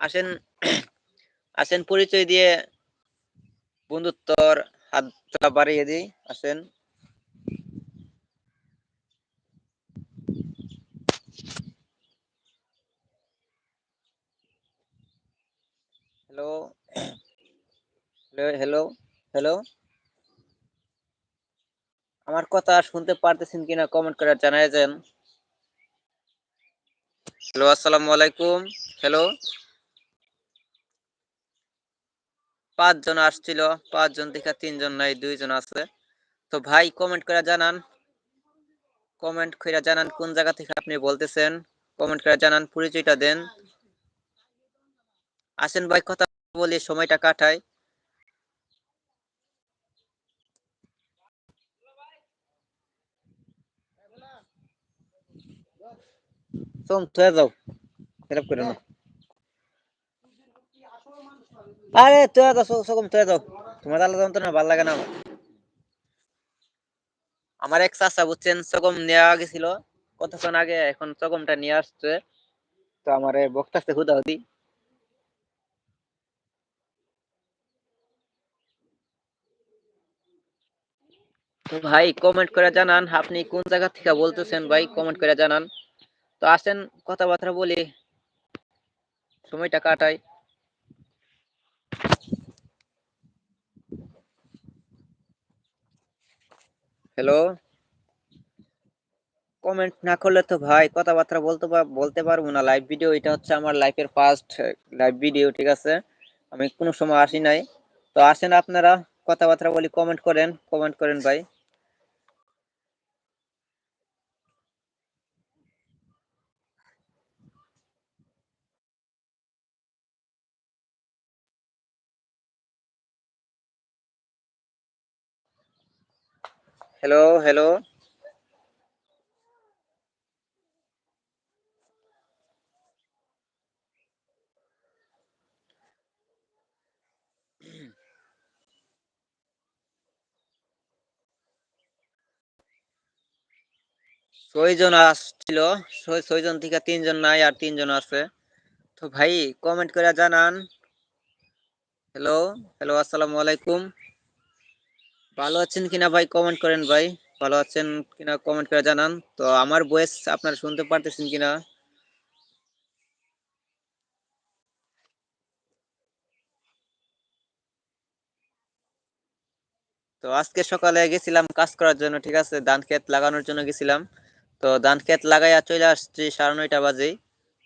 আসেন আসেন, পরিচয় দিয়ে বন্ধুত্বর হাতটা বাড়িয়ে দিই। আসেন। হ্যালো হ্যালো হ্যালো আমার কথা শুনতে পারতেছেন কিনা কমেন্ট করে জানাই দেন হ্যালো আসসালামু আলাইকুম। হ্যালো পাঁচজন আসছিল, পাঁচজন থেকে তিনজন নাই, দুইজন আছে। তো ভাই কমেন্ট করে জানান। কমেন্ট করে জানান কোন জায়গা থেকে আপনি বলতেছেন। কমেন্ট করে জানান, পরিচয়টা দেন। আসেন ভাই, কথা বলি, সময়টা কাটাই। সোম তুই যাও। খারাপ করে না আরে তুই যাও সকম তুই যাও তোমার আলাদা যন্ত্রণা ভালো লাগে না আমার। এক চাচা, বুঝছেন? সকম নেওয়া গেছিল। কতক্ষণ আগে এখন সকমটা নিয়ে আসছে। তো আমার বক্তাছে হুদা হুদি। তো ভাই কমেন্ট করে জানান, আপনি কোন জায়গা থেকে বলতেছেন ভাই? কমেন্ট করে জানান। তো আসেন, কথাবার্তা বলি। সময়টা কাটাই। হ্যালো কমেন্ট না করলে তো ভাই কথাবার্তা বলতে বলতে পারব না। লাইভ ভিডিও এটা হচ্ছে আমার লাইফের ফার্স্ট লাইভ ভিডিও ঠিক আছে? আমি কোনো সময় আসি নাই। তো আসেন আপনারা, কথাবার্তা বলি কমেন্ট করেন কমেন্ট করেন ভাই। হ্যালো হ্যালো ছয়জন আসছিল। ছয়জন থেকে তিনজন নাই আর তিনজন আছে। তো ভাই কমেন্ট করে জানান। হ্যালো হ্যালো আসসালামু আলাইকুম। ভালো আছেন কিনা ভাই? কমেন্ট করেন ভাই। ভালো আছেন কিনা কমেন্ট করে জানান। তো আমার ভয়েস আপনারা শুনতে পারতেছেন কিনা? তো আজকে সকালে গেছিলাম কাজ করার জন্য, ঠিক আছে? ধান ক্ষেত লাগানোর জন্য গেছিলাম। তো ধান ক্ষেত লাগাইয়া চলে আসছি সাড়ে নয়টা বাজে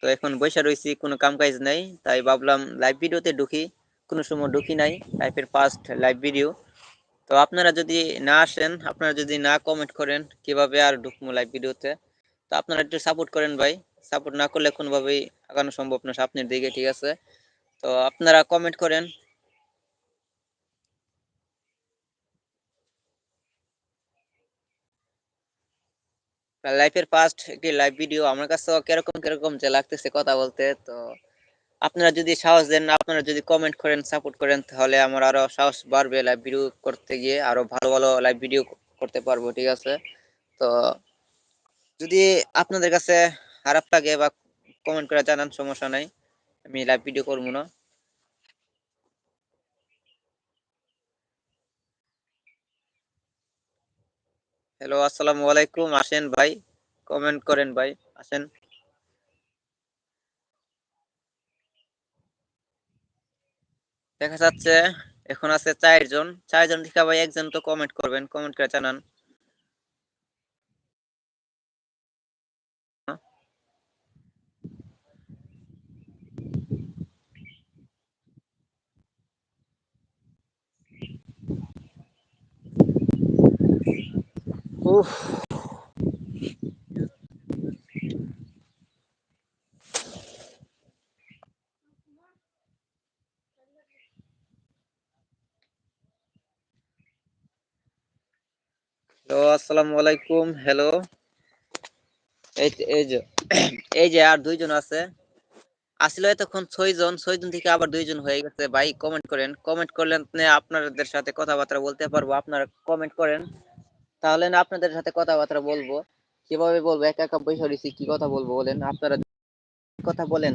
তো এখন বসে রয়েছি কোনো কাম কাজ নেই। তাই ভাবলাম লাইভ ভিডিওতে ঢুকি। কোনো সময় ঢুকি নাই লাইফের ফার্স্ট লাইভ ভিডিও তো আপনারা যদি না আসেন, আপনারা যদি না কমেন্ট করেন কীভাবে আর ঢুকবো লাইভ ভিডিওতে, তো আপনারা একটু সাপোর্ট করেন ভাই। সাপোর্ট না করলে কোনোভাবেই আগানো সম্ভব না স্বপ্নের দিকে, ঠিক আছে? তো আপনারা কমেন্ট করেন। লাইফের ফার্স্ট একটি লাইভ ভিডিও আমার কাছে কীরকম কীরকম যে লাগতেছে কথা বলতে, তো আপনারা যদি সাহস দেন, আপনারা যদি কমেন্ট করেন সাপোর্ট করেন, তাহলে আমার আরও সাহস বাড়বে লাইভ ভিডিও করতে গিয়ে, আরও ভালো ভালো লাইভ ভিডিও করতে পারব, ঠিক আছে? তো যদি আপনাদের কাছে খারাপ লাগে বা কমেন্ট করে জানান, সমস্যা নাই, আমি লাইভ ভিডিও করব না। হ্যালো আসসালামু আলাইকুম। আসেন ভাই কমেন্ট করেন ভাই, আসেন। দেখা যাচ্ছে এখন আছে চারজন। চারজন থেকে ভাই, একজন তো কমেন্ট করবেন কমেন্ট করে জানান। উফ। হ্যালো আসসালামু হ্যালো এই যে আর দুইজন আছে। আসলে এতক্ষণ ছয়জন ছয়জন থেকে আবার দুইজন হয়ে গেছে। ভাই কমেন্ট করেন। কমেন্ট করলে আপনাদের সাথে কথাবার্তা বলতে পারব। আপনারা কমেন্ট করেন। তাহলে আপনাদের সাথে কথাবার্তা বলব। কীভাবে বলব? একা একা রয়েছি, কি কথা বলব বলেন? আপনারা কথা বলেন।